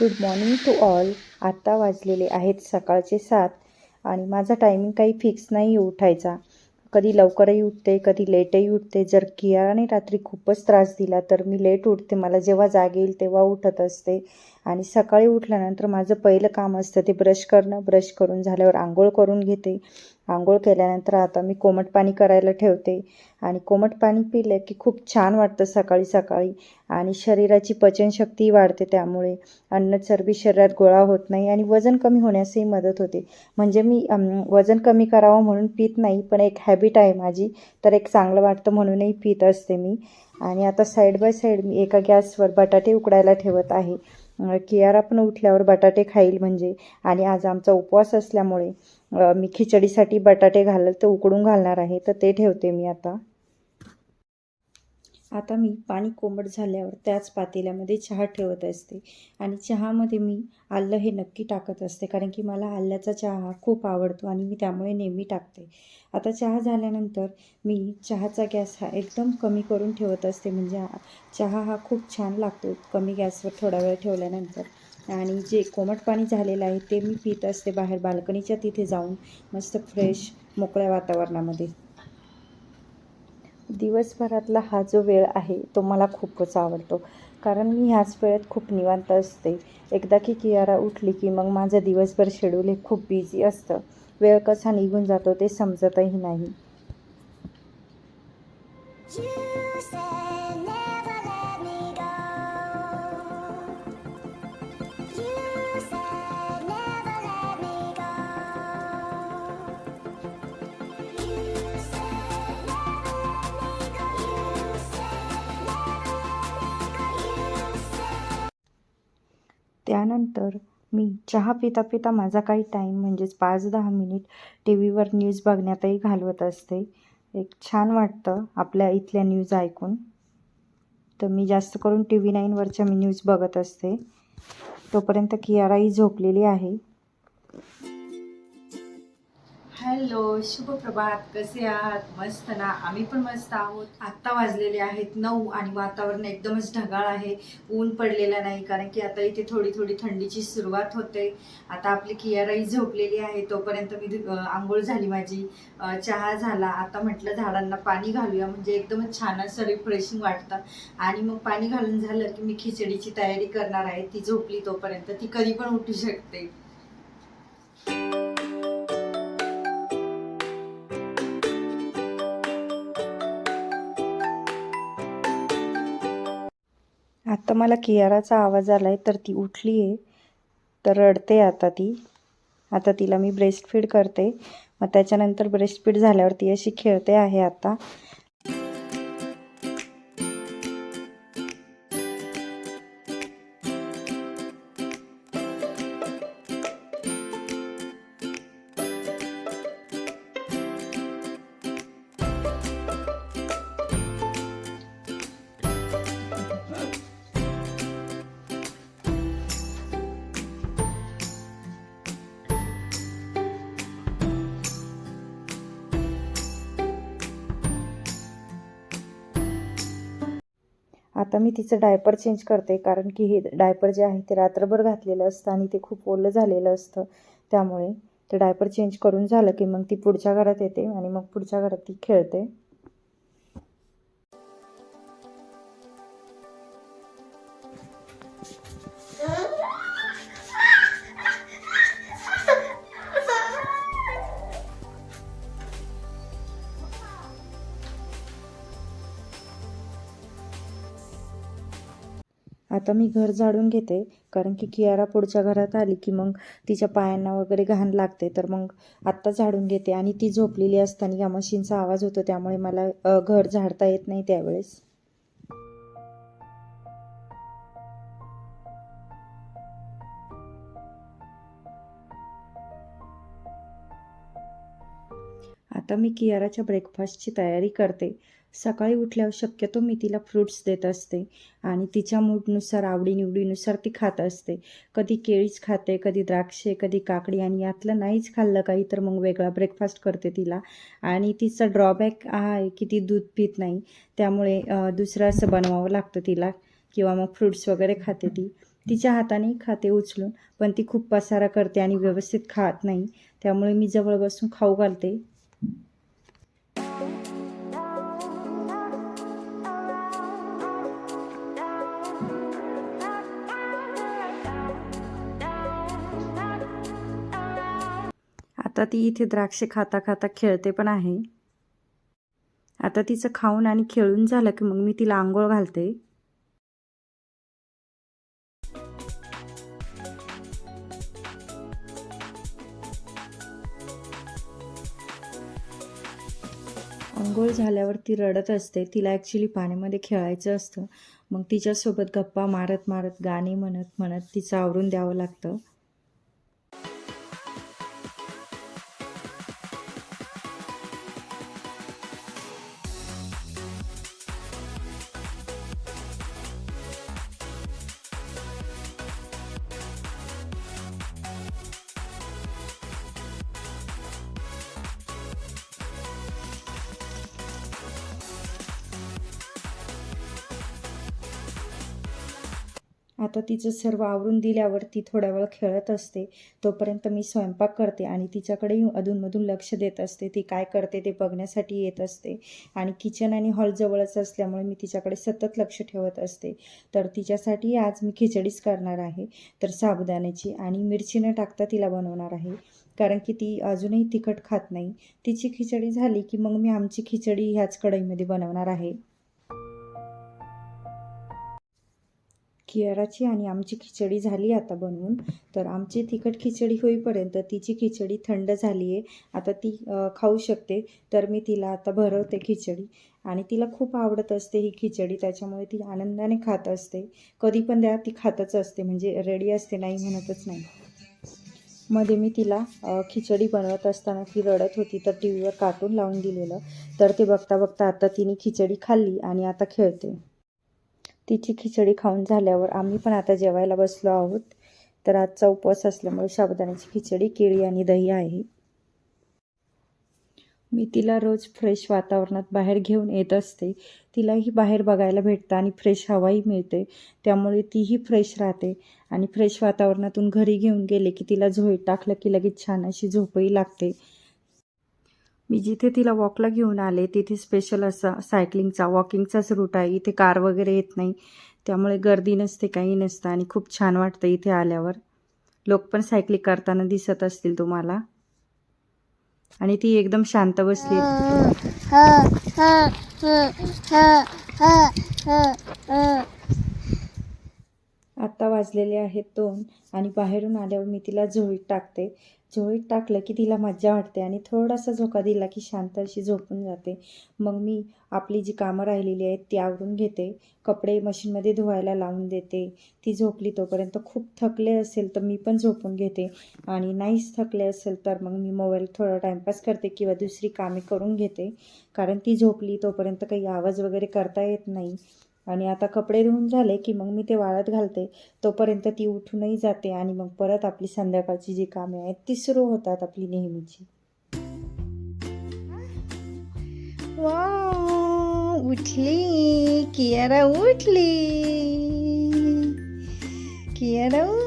Good morning to all आत्ता वाजलेले आहेत सकाळचे सात आणि माझा टायमिंग काही फिक्स नाही उठायचा. कधी लवकरही उठते कधी लेटही उठते. जर कियाराने रात्री खूपच त्रास दिला तर मी लेट उठते. मला जेव्हा जाग येईल तेव्हा उठत असते. आणि सकाळी उठल्यानंतर माझं पहिलं काम असतं ते ब्रश करणं. ब्रश करून झाल्यावर आंघोळ करून घेते. आंघोळ केल्यानंतर आता मी कोमट पाणी करायला ठेवते. आणि कोमट पाणी पिलं की खूप छान वाटतं सकाळी सकाळी. आणि शरीराची पचनशक्ती वाढते त्यामुळे. अन्न चरबी शरीरात गोळा होत नाही आणि वजन कमी होण्यासही मदत होते. म्हणजे मी वजन कमी करावं म्हणून पित नाही पण एक हॅबिट आहे माझी. तर एक चांगलं वाटतं म्हणूनही पित असते मी. आणि आता साईड बाय साईड मी एका गॅसवर बटाटे उकडायला ठेवत आहे. कियारा पण उठल्यावर बटाटे खाईल म्हणजे. आणि आज आमचा उपवास असल्यामुळे मी खिचडीसाठी बटाटे घालत ते उकडून घालणार आहे तर ते ठेवते मी आता. आता मी पाणी कोमट झाल्यावर त्याच पातेल्यामध्ये चहा ठेवत असते. आणि चहामध्ये मी आलं हे नक्की टाकत असते कारण की मला आल्याचा चहा हा खूप आवडतो आणि मी त्यामुळे नेहमी टाकते. आता चहा झाल्यानंतर मी चहाचा गॅस हा एकदम कमी करून ठेवत असते म्हणजे चहा हा खूप छान लागतो कमी गॅसवर थोडा वेळ ठेवल्यानंतर. आणि जे कोमट पाणी झालेलं आहे ते मी पित असते बाहेर बाल्कनीच्या तिथे जाऊन मस्त फ्रेश मोकळ्या वातावरणामध्ये. दिवसभरातला हा जो वेळ आहे तो मला खूपच आवडतो. कारण मी ह्याच वेळेत खूप निवांत असते. एकदा की कियारा उठली की मग माझं दिवसभर शेड्यूल हे खूप बिझी असतं. वेळ कसा निघून जातो ते समजतही नाही. त्यानंतर मी चहा पिता पिता माझा काही टाईम म्हणजेच पाच दहा मिनिट टी व्हीवर न्यूज बघण्यातही घालवत असते. एक छान वाटतं आपल्या इथल्या न्यूज ऐकून. तर मी जास्त करून टी व्ही नाईनवरच्या मी न्यूज बघत असते. तोपर्यंत कियाराही झोपलेली आहे. हॅलो शुभ प्रभात. कसे आहात? मस्त ना? आम्ही पण मस्त आहोत. आत्ता वाजलेले आहेत नऊ आणि वातावरण एकदमच ढगाळ आहे. ऊन पडलेलं नाही कारण की आता इथे थोडी थोडी थंडीची सुरुवात होते. आता आपली कियाराई झोपलेली आहे तोपर्यंत मी आंघोळ झाली माझी. चहा झाला. आता म्हटलं झाडांना पाणी घालूया म्हणजे एकदमच छान असं रिफ्रेशिंग वाटतं. आणि मग पाणी घालून झालं की मी खिचडीची तयारी करणार आहे. ती झोपली तोपर्यंत. ती कधी पण उठू शकते. आता मला कियाराचा आवाज आला आहे तर ती उठली आहे तर रडते आता ती. आता तिला मी ब्रेस्ट फीड करते. मग त्याच्यानंतर ब्रेस्ट फीड झाल्यावर ती अशी खेळते आहे आता. आता मी तिचं डायपर चेंज करते कारण की हे डायपर जे आहे ते रात्रभर घातलेलं असतं आणि ते खूप ओलं झालेलं असतं. त्यामुळे ते डायपर चेंज करून झालं की मग ती पुढच्या घरात येते आणि मग पुढच्या घरात ती खेळते. आता मी घर झाडून घेते. कारण की कियारा पुढच्या घरात आली की मग तिच्या पायांना वगैरे घाण लागते. तर मग आत्ता झाडून घेते. आणि ती झोपलेली असताना या मशीनचा आवाज होतो. त्यामुळे मला घर झाडता येत नाही त्यावेळेस. आता मी कियाराच्या ब्रेकफास्टची तयारी करते. सकाळी उठल्यावर शक्यतो मी तिला फ्रूट्स देत असते आणि तिच्या मूडनुसार आवडीनिवडीनुसार ती खात असते. कधी केळीच खाते कधी द्राक्षे कधी काकडी आणि यातलं नाहीच खाल्लं काही तर मग वेगळा ब्रेकफास्ट करते तिला. आणि तिचा ड्रॉबॅक हा आहे की ती दूध पित नाही. त्यामुळे दुसरं असं बनवावं लागतं तिला किंवा मग फ्रूट्स वगैरे खाते ती. तिच्या हाताने खाते उचलून पण ती खूप पसारा करते आणि व्यवस्थित खात नाही. त्यामुळे मी जवळ बसून खाऊ घालते. आता ती इथे द्राक्षे खाता खाता खेळते पण आहे. आता तिचं खाऊन आणि खेळून झालं की मग मी तिला आंघोळ घालते. आंघोळ झाल्यावर ती रडत असते. तिला ॲक्च्युली पाण्यामध्ये खेळायचं असतं. मग तिच्यासोबत गप्पा मारत मारत गाणी म्हणत म्हणत तिचं आवरून द्यावं लागतं. आता तिचं सर्व आवरून दिल्यावर ती थोड्या वेळ खेळत असते. तोपर्यंत मी स्वयंपाक करते आणि तिच्याकडेही अधूनमधून लक्ष देत असते. ती काय करते ते बघण्यासाठी येत असते. आणि किचन आणि हॉल जवळच असल्यामुळे मी तिच्याकडे सतत लक्ष ठेवत असते. तर तिच्यासाठी आज मी खिचडीच करणार आहे. तर साबुदाण्याची आणि मिरची न टाकता तिला बनवणार आहे. कारण की ती अजूनही तिखट खात नाही. तिची खिचडी झाली की मग मी आमची खिचडी ह्याच कढईमध्ये बनवणार आहे. कियाराची आणि आमची खिचडी झाली आता बनवून. तर आमची तिखट खिचडी होईपर्यंत तिची खिचडी थंड झाली आहे आता ती खाऊ शकते. तर मी तिला आता भरवते खिचडी. आणि तिला खूप आवडत असते ही खिचडी. त्याच्यामुळे ती आनंदाने खात असते. कधी पण द्या ती खातच असते. म्हणजे रेडी असते नाही म्हणतच नाही. मध्ये मी तिला खिचडी बनवत असताना ती रडत होती. तर टी व्हीवर कार्टून लावून दिलेलं. तर ते बघता बघता आता तिने खिचडी खाल्ली आणि आता खेळते. तिची खिचडी खाऊन झाल्यावर आम्ही पण आता जेवायला बसलो आहोत. तर आजचा उपवास असल्यामुळे साबुदाण्याची खिचडी केळी आणि दही आहे. मी तिला रोज फ्रेश वातावरणात बाहेर घेऊन येत असते. तिलाही बाहेर बघायला भेटतं आणि फ्रेश हवाही मिळते. त्यामुळे तीही फ्रेश राहते. आणि फ्रेश वातावरणातून घरी घेऊन गेले की तिला झोई टाकलं की लगेच छान अशी झोपही लागते. मी जिथे तिला वॉकला घेऊन आले तिथे स्पेशल असा सायकलिंगचा वॉकिंगचाच रूट आहे. इथे कार वगैरे येत नाही. त्यामुळे गर्दी नसते काही नसतं आणि खूप छान वाटतं इथे आल्यावर. लोक पण सायकलिंग करताना दिसत असतील तुम्हाला. आणि ती एकदम शांत बसली आत्ता वाजलेले आहेत दोन आणि बाहेरून आल्यावर मी तिला झोळीत टाकते. झोळीत टाकलं की तिला मज्जा वाटते आणि थोडासा झोका दिला की शांत अशी झोपून जाते. मग मी आपली जी कामं राहिलेली आहेत ती आवरून घेते. कपडे मशीनमध्ये धुवायला लावून देते. ती झोपली तोपर्यंत खूप थकले असेल तर मी पण झोपून घेते. आणि नाहीच थकले असेल तर मग मी मोबाईल थोडा टाईमपास करते किंवा दुसरी कामे करून घेते. कारण ती झोपली तोपर्यंत काही आवाज वगैरे करता येत नाही. आणि आता कपडे धुवून झाले की मग मी ते वाळत घालते. तोपर्यंत ती उठूनही जाते आणि मग परत आपली संध्याकाळची जी कामे आहेत ती सुरू होतात आपली नेहमीची. उठली कियारा उठली. कियारा